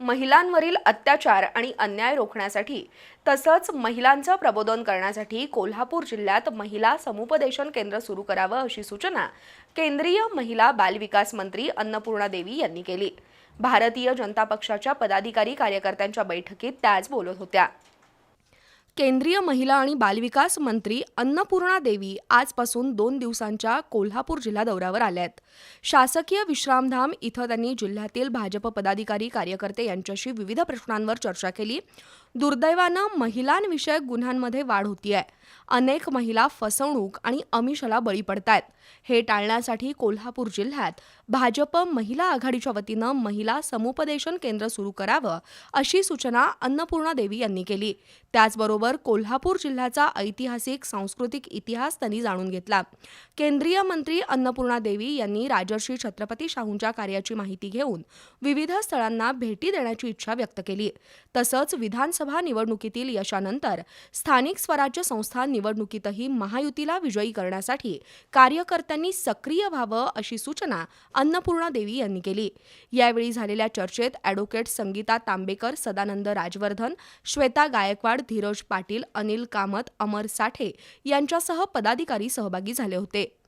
महिलांवरील अत्याचार आणि अन्याय रोखण्यासाठी तसंच महिलांचं प्रबोधन करण्यासाठी कोल्हापूर जिल्ह्यात महिला समुपदेशन केंद्र सुरू करावं अशी सूचना केंद्रीय महिला बालविकास मंत्री अन्नपूर्णा देवी यांनी केली. भारतीय जनता पक्षाच्या पदाधिकारी कार्यकर्त्यांच्या बैठकीत त्या आज बोलत होत्या. केंद्रीय महिला आणि बालविकास मंत्री अन्नपूर्णा देवी आजपासून दोन दिवसांच्या कोल्हापूर जिल्हा दौऱ्यावर आल्या आहेत शासकीय विश्रामधाम इथं त्यांनी जिल्ह्यातील भाजप पदाधिकारी कार्यकर्ते यांच्याशी विविध प्रश्नांवर चर्चा केली. दुर्दैवानं महिलांविषयक गुन्ह्यांमध्ये वाढ होती आहे अनेक महिला फसवणूक आणि अमिषाला बळी पडतायत. हे टाळण्यासाठी कोल्हापूर जिल्ह्यात भाजप महिला आघाडीच्या वतीनं महिला समुपदेशन केंद्र सुरू करावं अशी सूचना अन्नपूर्णा देवी यांनी केली. त्याचबरोबर कोल्हापूर जिल्ह्याचा ऐतिहासिक सांस्कृतिक इतिहास त्यांनी जाणून घेतला. केंद्रीय मंत्री अन्नपूर्णा देवी यांनी राजर्षी छत्रपती शाहूंच्या कार्याची माहिती घेऊन विविध स्थळांना भेटी देण्याची इच्छा व्यक्त केली. तसंच विधानसभा निवडणुकीतील यशानंतर स्थानिक स्वराज्य संस्था निवडणुकीतही महायुतीला विजयी करण्यासाठी कार्यकर्त्यांनी सक्रिय व्हावं अशी सूचना अन्नपूर्णा देवी यांनी केली. यावेळी झालेल्या चर्चेत ॲडव्होकेट संगीता तांबेकर सदानंद राजवर्धन श्वेता गायकवाड धीरज पाटील अनिल कामत अमर साठे यांच्यासह पदाधिकारी सहभागी झाले होते.